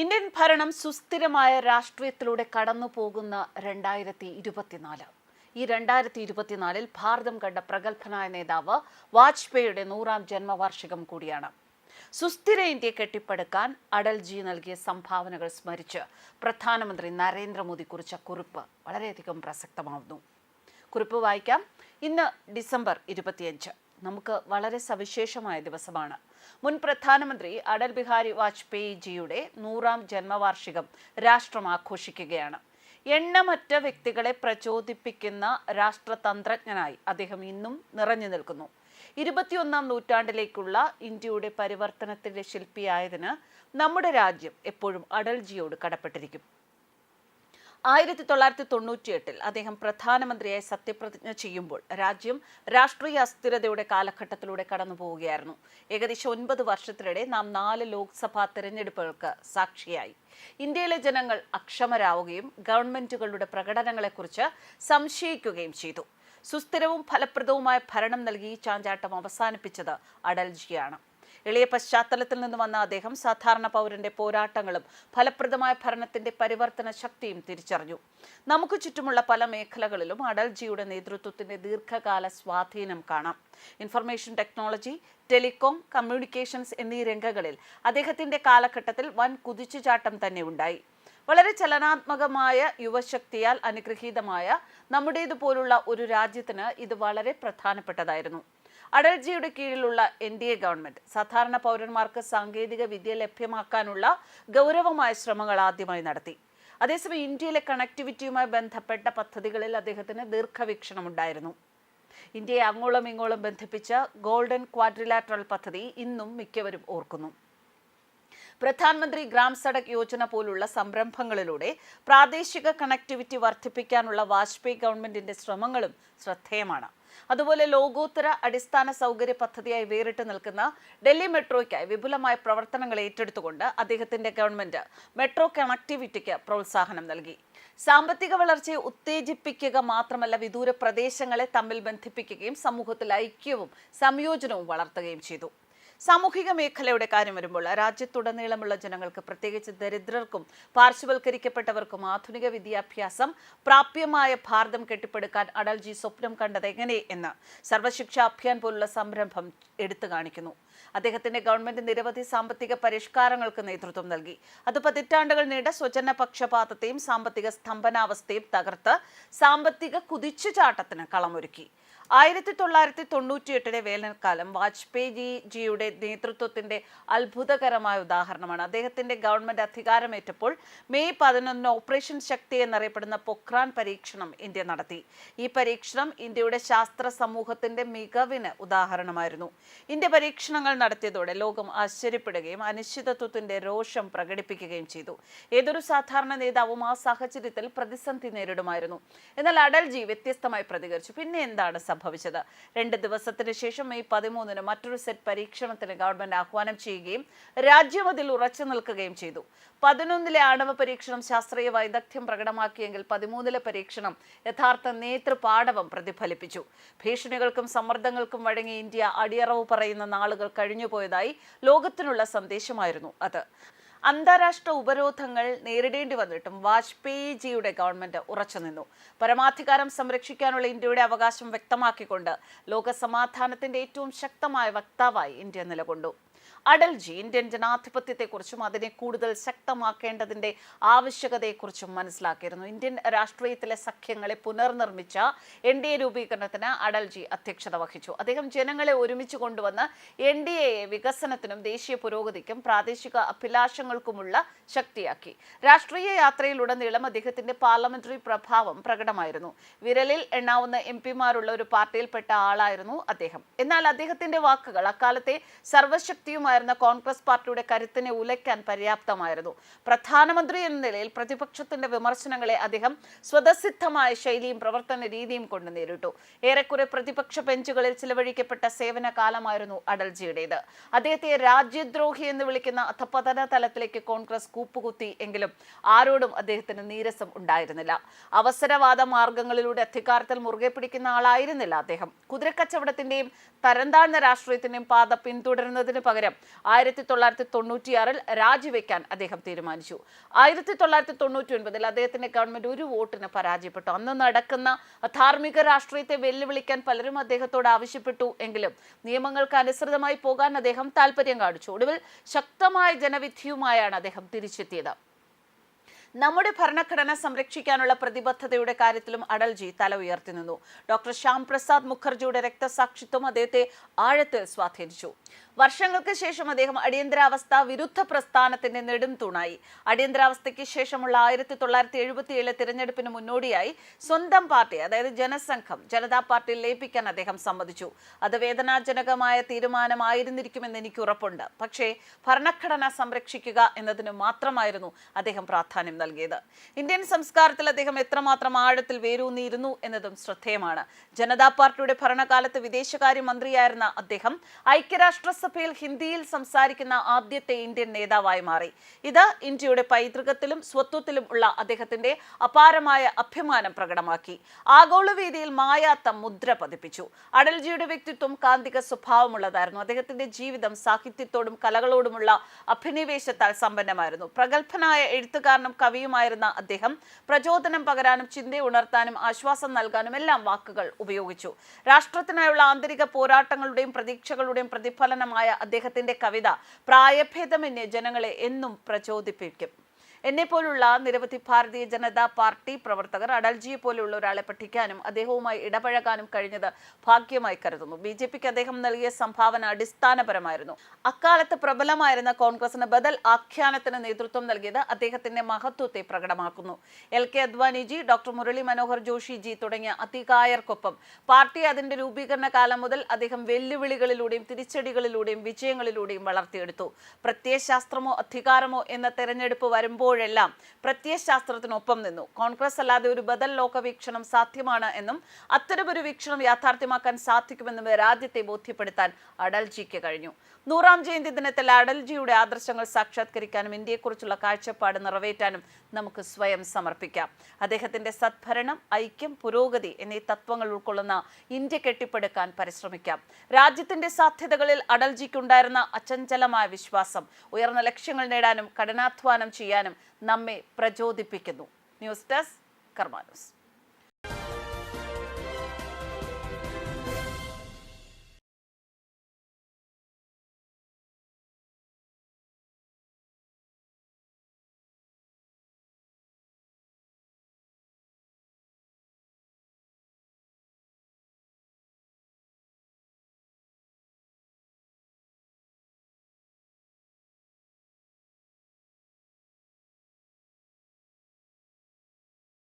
Indian ഭരണം സുസ്ഥിരമായ രാഷ്ട്രീയത്തിലൂടെ കടന്നു പോകുന്ന രണ്ടായിരത്തി ഇരുപത്തിനാല് ഈ രണ്ടായിരത്തി ഇരുപത്തിനാലിൽ ഭാരതം കണ്ട പ്രഗത്ഭനായ നേതാവ് വാജ്പേയിയുടെ നൂറാം ജന്മവാർഷികം കൂടിയാണ്. സുസ്ഥിര ഇന്ത്യ കെട്ടിപ്പടുക്കാൻ അടൽജി നൽകിയ സംഭാവനകൾ സ്മരിച്ച് പ്രധാനമന്ത്രി നരേന്ദ്രമോദി കുറിച്ച കുറിപ്പ് വളരെയധികം പ്രസക്തമാവുന്നു. കുറിപ്പ് വായിക്കാം. ഇന്ന് ഡിസംബർ ഇരുപത്തിയഞ്ച്. നമുക്ക് വളരെ സവിശേഷമായ ദിവസമാണ്. മുൻ പ്രധാനമന്ത്രി അടൽ ബിഹാരി വാജ്പേയി ജിയുടെ നൂറാം ജന്മവാർഷികം രാഷ്ട്രം ആഘോഷിക്കുകയാണ്. എണ്ണമറ്റ വ്യക്തികളെ പ്രചോദിപ്പിക്കുന്ന രാഷ്ട്രതന്ത്രജ്ഞനായി അദ്ദേഹം ഇന്നും നിറഞ്ഞു നിൽക്കുന്നു. ഇരുപത്തിയൊന്നാം നൂറ്റാണ്ടിലേക്കുള്ള ഇന്ത്യയുടെ പരിവർത്തനത്തിന്റെ ശില്പിയായതിന് നമ്മുടെ രാജ്യം എപ്പോഴും അടൽജിയോട് കടപ്പെട്ടിരിക്കും. ആയിരത്തി തൊള്ളായിരത്തി തൊണ്ണൂറ്റിയെട്ടിൽ അദ്ദേഹം പ്രധാനമന്ത്രിയായി സത്യപ്രതിജ്ഞ ചെയ്യുമ്പോൾ രാജ്യം രാഷ്ട്രീയ അസ്ഥിരതയുടെ കാലഘട്ടത്തിലൂടെ കടന്നു പോവുകയായിരുന്നു ഏകദേശം ഒൻപത് വർഷത്തിനിടെ നാം നാല് ലോക്സഭാ തെരഞ്ഞെടുപ്പുകൾക്ക് സാക്ഷിയായി. ഇന്ത്യയിലെ ജനങ്ങൾ അക്ഷമരാവുകയും ഗവൺമെന്റുകളുടെ പ്രകടനങ്ങളെക്കുറിച്ച് സംശയിക്കുകയും ചെയ്തു. സുസ്ഥിരവും ഫലപ്രദവുമായ ഭരണം നൽകി ഈ ചാഞ്ചാട്ടം അവസാനിപ്പിച്ചത് അടൽജിയാണ്. എളിയ പശ്ചാത്തലത്തിൽ നിന്ന് വന്ന അദ്ദേഹം സാധാരണ പൗരന്റെ പോരാട്ടങ്ങളും ഫലപ്രദമായ ഭരണത്തിന്റെ പരിവർത്തന ശക്തിയും തിരിച്ചറിഞ്ഞു. നമുക്ക് ചുറ്റുമുള്ള പല മേഖലകളിലും അടൽജിയുടെ നേതൃത്വത്തിന്റെ ദീർഘകാല സ്വാധീനം കാണാം. ഇൻഫർമേഷൻ ടെക്നോളജി ടെലികോം കമ്മ്യൂണിക്കേഷൻസ് എന്നീ രംഗങ്ങളിൽ അദ്ദേഹത്തിന്റെ കാലഘട്ടത്തിൽ വൻ കുതിച്ചുചാട്ടം തന്നെ ഉണ്ടായി. വളരെ ചലനാത്മകമായ യുവശക്തിയാൽ അനുഗ്രഹീതമായ നമ്മുടേതുപോലുള്ള ഒരു രാജ്യത്തിന് ഇത് വളരെ പ്രധാനപ്പെട്ടതായിരുന്നു. അടൽജിയുടെ കീഴിലുള്ള എൻ ഡി എ ഗവൺമെന്റ് സാധാരണ പൗരന്മാർക്ക് സാങ്കേതിക വിദ്യ ലഭ്യമാക്കാനുള്ള ഗൗരവമായ ശ്രമങ്ങൾ ആദ്യമായി നടത്തി. അതേസമയം ഇന്ത്യയിലെ കണക്ടിവിറ്റിയുമായി ബന്ധപ്പെട്ട പദ്ധതികളിൽ അദ്ദേഹത്തിന് ദീർഘവീക്ഷണം ഉണ്ടായിരുന്നു ഇന്ത്യയെ അങ്ങോളം ഇങ്ങോളം ബന്ധിപ്പിച്ച ഗോൾഡൻ ക്വാഡ്രിലാറ്ററൽ പദ്ധതി ഇന്നും മിക്കവരും ഓർക്കുന്നു. പ്രധാനമന്ത്രി ഗ്രാം സഡക് യോജന പോലുള്ള സംരംഭങ്ങളിലൂടെ പ്രാദേശിക കണക്ടിവിറ്റി വർദ്ധിപ്പിക്കാനുള്ള വാജ്പേയി ഗവൺമെന്റിന്റെ ശ്രമങ്ങളും ശ്രദ്ധേയമാണ്. അതുപോലെ ലോകോത്തര അടിസ്ഥാന സൗകര്യ പദ്ധതിയായി വേറിട്ട് നിൽക്കുന്ന ഡൽഹി മെട്രോയ്ക്കായി വിപുലമായ പ്രവർത്തനങ്ങൾ ഏറ്റെടുത്തുകൊണ്ട് അദ്ദേഹത്തിന്റെ ഗവൺമെന്റ് മെട്രോ കണക്ടിവിറ്റിക്ക് പ്രോത്സാഹനം നൽകി. സാമ്പത്തിക വളർച്ചയെ ഉത്തേജിപ്പിക്കുക മാത്രമല്ല വിദൂര പ്രദേശങ്ങളെ തമ്മിൽ ബന്ധിപ്പിക്കുകയും സമൂഹത്തിൽ ഐക്യവും സംയോജനവും വളർത്തുകയും ചെയ്തു. സാമൂഹിക മേഖലയുടെ കാര്യം വരുമ്പോൾ രാജ്യത്തുടനീളമുള്ള ജനങ്ങൾക്ക് പ്രത്യേകിച്ച് ദരിദ്രർക്കും പാർശ്വവൽക്കരിക്കപ്പെട്ടവർക്കും ആധുനിക വിദ്യാഭ്യാസം പ്രാപ്യമായ ഭാരതം കെട്ടിപ്പടുക്കാൻ അടൽജി സ്വപ്നം കണ്ടത് എങ്ങനെ എന്ന് സർവശിക്ഷ അഭിയാൻ പോലുള്ള സംരംഭം എടുത്തു കാണിക്കുന്നു. അദ്ദേഹത്തിന്റെ ഗവൺമെന്റ് നിരവധി സാമ്പത്തിക പരിഷ്കാരങ്ങൾക്ക് നേതൃത്വം നൽകി. അത് പതിറ്റാണ്ടുകൾ നീണ്ട സ്വജന പക്ഷപാതത്തെയും സാമ്പത്തിക സ്തംഭനാവസ്ഥയും തകർത്ത് സാമ്പത്തിക കുതിച്ചുചാട്ടത്തിന് കളമൊരുക്കി. ആയിരത്തി തൊള്ളായിരത്തി തൊണ്ണൂറ്റിയെട്ടിലെ വേനൽക്കാലം വാജ്പേയി ജിയുടെ നേതൃത്വത്തിന്റെ അത്ഭുതകരമായ ഉദാഹരണമാണ്. അദ്ദേഹത്തിന്റെ ഗവൺമെന്റ് അധികാരമേറ്റപ്പോൾ മെയ് പതിനൊന്നിന് ഓപ്പറേഷൻ ശക്തി എന്നറിയപ്പെടുന്ന പൊഖ്രാൻ പരീക്ഷണം ഇന്ത്യ നടത്തി. ഈ പരീക്ഷണം ഇന്ത്യയുടെ ശാസ്ത്ര സമൂഹത്തിന്റെ മികവിന് ഉദാഹരണമായിരുന്നു. ഇന്ത്യ പരീക്ഷണങ്ങൾ നടത്തിയതോടെ ലോകം ആശ്ചര്യപ്പെടുകയും അനിശ്ചിതത്വത്തിന്റെ രോഷം പ്രകടിപ്പിക്കുകയും ചെയ്തു. ഏതൊരു സാധാരണ നേതാവും ആ സാഹചര്യത്തിൽ പ്രതിസന്ധി നേരിടുമായിരുന്നു. എന്നാൽ അടൽജി വ്യത്യസ്തമായി പ്രതികരിച്ചു. പിന്നെ എന്താണ് സംഭവിച്ചത്. രണ്ട് ദിവസത്തിന് ശേഷം മെയ് പതിമൂന്നിന് മറ്റൊരു സെറ്റ് പരീക്ഷണത്തിന് ഗവൺമെന്റ് ആഹ്വാനം ചെയ്യുകയും രാജ്യം അതിൽ ഉറച്ചു നിൽക്കുകയും ചെയ്തു. പതിനൊന്നിലെ ആണവ പരീക്ഷണം ശാസ്ത്രീയ വൈദഗ്ധ്യം പ്രകടമാക്കിയെങ്കിൽ പതിമൂന്നിലെ പരീക്ഷണം യഥാർത്ഥ നേതൃപാടവം പ്രതിഫലിപ്പിച്ചു. ഭീഷണികൾക്കും സമ്മർദ്ദങ്ങൾക്കും വഴങ്ങി ഇന്ത്യ അടിയറവ് പറയുന്ന നാളുകൾ കഴിഞ്ഞുപോയതായി ലോകത്തിനുള്ള സന്ദേശമായിരുന്നു അത്. അന്താരാഷ്ട്ര ഉപരോധങ്ങൾ നേരിടേണ്ടി വന്നിട്ടും വാജ്പേയിജിയുടെ ഗവൺമെന്റ് ഉറച്ചുനിന്നു പരമാധികാരം സംരക്ഷിക്കാനുള്ള ഇന്ത്യയുടെ അവകാശം വ്യക്തമാക്കിക്കൊണ്ട് ലോകസമാധാനത്തിന്റെ ഏറ്റവും ശക്തമായ വക്താവായി ഇന്ത്യ നിലകൊണ്ടു. അടൽജി ഇന്ത്യൻ ജനാധിപത്യത്തെക്കുറിച്ചും അതിനെ കൂടുതൽ ശക്തമാക്കേണ്ടതിന്റെ ആവശ്യകതയെക്കുറിച്ചും മനസ്സിലാക്കിയിരുന്നു. ഇന്ത്യൻ രാഷ്ട്രീയത്തിലെ സഖ്യങ്ങളെ പുനർനിർമ്മിച്ച എൻ ഡി എ രൂപീകരണത്തിന് അടൽജി അധ്യക്ഷത വഹിച്ചു. അദ്ദേഹം ജനങ്ങളെ ഒരുമിച്ച് കൊണ്ടുവന്ന് എൻ ഡി എയെ വികസനത്തിനും ദേശീയ പുരോഗതിക്കും പ്രാദേശിക അഭിലാഷങ്ങൾക്കുമുള്ള ശക്തിയാക്കി. രാഷ്ട്രീയ യാത്രയിലുടനീളം അദ്ദേഹത്തിന്റെ പാർലമെന്ററി പ്രഭാവം പ്രകടമായിരുന്നു. വിരലിൽ എണ്ണാവുന്ന എം പിമാരുള്ള ഒരു പാർട്ടിയിൽപ്പെട്ട ആളായിരുന്നു അദ്ദേഹം. എന്നാൽ അദ്ദേഹത്തിന്റെ വാക്കുകൾ അക്കാലത്തെ സർവശക്തിയുമായിരുന്ന കോൺഗ്രസ് പാർട്ടിയുടെ കരുത്തിനെ ഉലയ്ക്കാൻ പര്യാപ്തമായിരുന്നു. പ്രധാനമന്ത്രി എന്ന നിലയിൽ പ്രതിപക്ഷത്തിന്റെ വിമർശനങ്ങളെ അദ്ദേഹം സ്വതസിദ്ധമായ ശൈലിയും പ്രവർത്തന രീതിയും കൊണ്ട് നേരിട്ടു. ഏറെക്കുറെ പ്രതിപക്ഷ ബെഞ്ചുകളിൽ ചിലവഴിക്കപ്പെട്ട സേവന കാലമായിരുന്നു അടൽജിയുടേത്. അദ്ദേഹത്തെ രാജ്യദ്രോഹി എന്ന് വിളിക്കുന്ന അധപതന തലത്തിലേക്ക് കോൺഗ്രസ് കൂപ്പുകുത്തി എങ്കിലും ആരോടും അദ്ദേഹത്തിന് നീരസം ഉണ്ടായിരുന്നില്ല. അവസരവാദ മാർഗങ്ങളിലൂടെ അധികാരത്തിൽ മുറുകെ പിടിക്കുന്ന ആളായിരുന്നില്ല അദ്ദേഹം. കുതിരക്കച്ചവടത്തിന്റെയും തരംതാഴ്ന്ന രാഷ്ട്രീയത്തിന്റെയും പാത പിന്തുടരുന്നതിന് പകരം ആയിരത്തി തൊള്ളായിരത്തി തൊണ്ണൂറ്റിയാറിൽ രാജിവെക്കാൻ അദ്ദേഹം തീരുമാനിച്ചു. ആയിരത്തി തൊള്ളായിരത്തി തൊണ്ണൂറ്റി ഒൻപതിൽ അദ്ദേഹത്തിന്റെ ഗവൺമെന്റ് ഒരു വോട്ടിന് പരാജയപ്പെട്ടു. അന്ന് നടക്കുന്ന ധാർമ്മിക രാഷ്ട്രീയത്തെ വെല്ലുവിളിക്കാൻ പലരും അദ്ദേഹത്തോട് ആവശ്യപ്പെട്ടു എങ്കിലും നിയമങ്ങൾക്ക് അനുസൃതമായി പോകാൻ അദ്ദേഹം താല്പര്യം കാണിച്ചു. ഒടുവിൽ ശക്തമായ ജനവിധിയുമായാണ് അദ്ദേഹം തിരിച്ചെത്തിയത്. നമ്മുടെ ഭരണഘടന സംരക്ഷിക്കാനുള്ള പ്രതിബദ്ധതയുടെ കാര്യത്തിലും അടൽജി തല ഉയർത്തി നിന്നു. ഡോക്ടർ ശ്യാം പ്രസാദ് മുഖർജിയുടെ രക്തസാക്ഷിത്വം അദ്ദേഹത്തെ ആഴത്തിൽ സ്വാധീനിച്ചു. വർഷങ്ങൾക്ക് ശേഷം അദ്ദേഹം അടിയന്തരാവസ്ഥ വിരുദ്ധ പ്രസ്ഥാനത്തിന്റെ നെടും തൂണായി. അടിയന്തരാവസ്ഥയ്ക്ക് ശേഷമുള്ള ആയിരത്തി തൊള്ളായിരത്തി എഴുപത്തിയേഴിലെ തിരഞ്ഞെടുപ്പിന് മുന്നോടിയായി സ്വന്തം പാർട്ടി അതായത് ജനസംഘം ജനതാ പാർട്ടിയിൽ ലയിപ്പിക്കാൻ അദ്ദേഹം സമ്മതിച്ചു. അത് വേദനാജനകമായ തീരുമാനമായിരുന്നിരിക്കുമെന്ന് എനിക്ക് ഉറപ്പുണ്ട്. പക്ഷേ ഭരണഘടന സംരക്ഷിക്കുക എന്നതിന് മാത്രമായിരുന്നു അദ്ദേഹം പ്രാധാന്യം നൽകിയത്. ഇന്ത്യൻ സംസ്കാരത്തിൽ അദ്ദേഹം എത്രമാത്രം ആഴത്തിൽ വേരൂന്നിയിരുന്നു എന്നതും ശ്രദ്ധേയമാണ്. ജനതാ പാർട്ടിയുടെ ഭരണകാലത്ത് വിദേശകാര്യ മന്ത്രിയായിരുന്ന അദ്ദേഹം ഐക്യരാഷ്ട്രസഭയിൽ ഹിന്ദിയിൽ സംസാരിക്കുന്ന ആദ്യത്തെ ഇന്ത്യൻ നേതാവായി മാറി. ഇത് ഇന്ത്യയുടെ പൈതൃകത്തിലും സ്വത്വത്തിലും ഉള്ള അദ്ദേഹത്തിന്റെ അപാരമായ അഭിമാനം പ്രകടമാക്കി. ആഗോളവേദിയിൽ മായാത്ത മുദ്ര പതിപ്പിച്ചു. അടൽജിയുടെ വ്യക്തിത്വം കാന്തിക സ്വഭാവമുള്ളതായിരുന്നു. അദ്ദേഹത്തിന്റെ ജീവിതം സാഹിത്യത്തോടും കലകളോടുമുള്ള അഭിനിവേശത്താൽ സമ്പന്നമായിരുന്നു. പ്രഗത്ഭനായ എഴുത്തുകാരനും കവിയുമായിരുന്ന അദ്ദേഹം പ്രചോദനം പകരാനും ചിന്ത ഉണർത്താനും ആശ്വാസം നൽകാനും എല്ലാം വാക്കുകൾ ഉപയോഗിച്ചു. രാഷ്ട്രത്തിനായുള്ള ആന്തരിക പോരാട്ടങ്ങളുടെയും പ്രതീക്ഷകളുടെയും പ്രതിഫലനമായ അദ്ദേഹത്തിന്റെ കവിത പ്രായഭേദമന്യേ ജനങ്ങളെ എന്നും പ്രചോദിപ്പിക്കും. എന്നെ പോലുള്ള നിരവധി ഭാരതീയ ജനതാ പാർട്ടി പ്രവർത്തകർ അടൽജിയെ പോലുള്ള ഒരാളെ പഠിക്കാനും അദ്ദേഹവുമായി ഇടപഴകാനും കഴിഞ്ഞത് ഭാഗ്യമായി കരുതുന്നു. ബി ജെ പിക്ക് അദ്ദേഹം നൽകിയ സംഭാവന അടിസ്ഥാനപരമായിരുന്നു. അക്കാലത്ത് പ്രബലമായിരുന്ന കോൺഗ്രസിന് ബദൽ ആഖ്യാനത്തിന് നേതൃത്വം നൽകിയത് അദ്ദേഹത്തിന്റെ മഹത്വത്തെ പ്രകടമാക്കുന്നു. L K Advaniji doctor Murali Manohar Joshiji തുടങ്ങിയ അതികായർക്കൊപ്പം പാർട്ടി അതിന്റെ രൂപീകരണ കാലം മുതൽ അദ്ദേഹം വെല്ലുവിളികളിലൂടെയും തിരിച്ചടികളിലൂടെയും വിജയങ്ങളിലൂടെയും വളർത്തിയെടുത്തു. പ്രത്യയശാസ്ത്രമോ അധികാരമോ എന്ന തെരഞ്ഞെടുപ്പ് വരുമ്പോഴെല്ലാം പ്രത്യയശാസ്ത്രത്തിനൊപ്പം നിന്നു. കോൺഗ്രസ് അല്ലാതെ ഒരു ബദൽ ലോകവീക്ഷണം സാധ്യമാണ് എന്നും അത്തരമൊരു വീക്ഷണം യാഥാർത്ഥ്യമാക്കാൻ സാധിക്കുമെന്നും രാജ്യത്തെ ബോധ്യപ്പെടുത്താൻ അടൽജിക്ക് കഴിഞ്ഞു. നൂറാം ജയന്തി ദിനത്തിൽ അടൽജിയുടെ ആദർശങ്ങൾ സാക്ഷാത്കരിക്കാനും ഇന്ത്യയെക്കുറിച്ചുള്ള കാഴ്ചപ്പാട് നിറവേറ്റാനും നമുക്ക് സ്വയം സമർപ്പിക്കാം. അദ്ദേഹത്തിന്റെ സദ്ഭരണം ഐക്യം പുരോഗതി എന്നീ തത്വങ്ങൾ ഉൾക്കൊള്ളുന്ന ഇന്ത്യ കെട്ടിപ്പടുക്കാൻ പരിശ്രമിക്കാം. രാജ്യത്തിന്റെ സാധ്യതകളിൽ അടൽജിക്കുണ്ടായിരുന്ന അചഞ്ചലമായ വിശ്വാസം ഉയർന്ന ലക്ഷ്യങ്ങൾ നേടാനും കഠിനാധ്വാനം ചെയ്യാനും നമ്മെ പ്രചോദിപ്പിക്കുന്നു. News desk കർമാനൂസ്.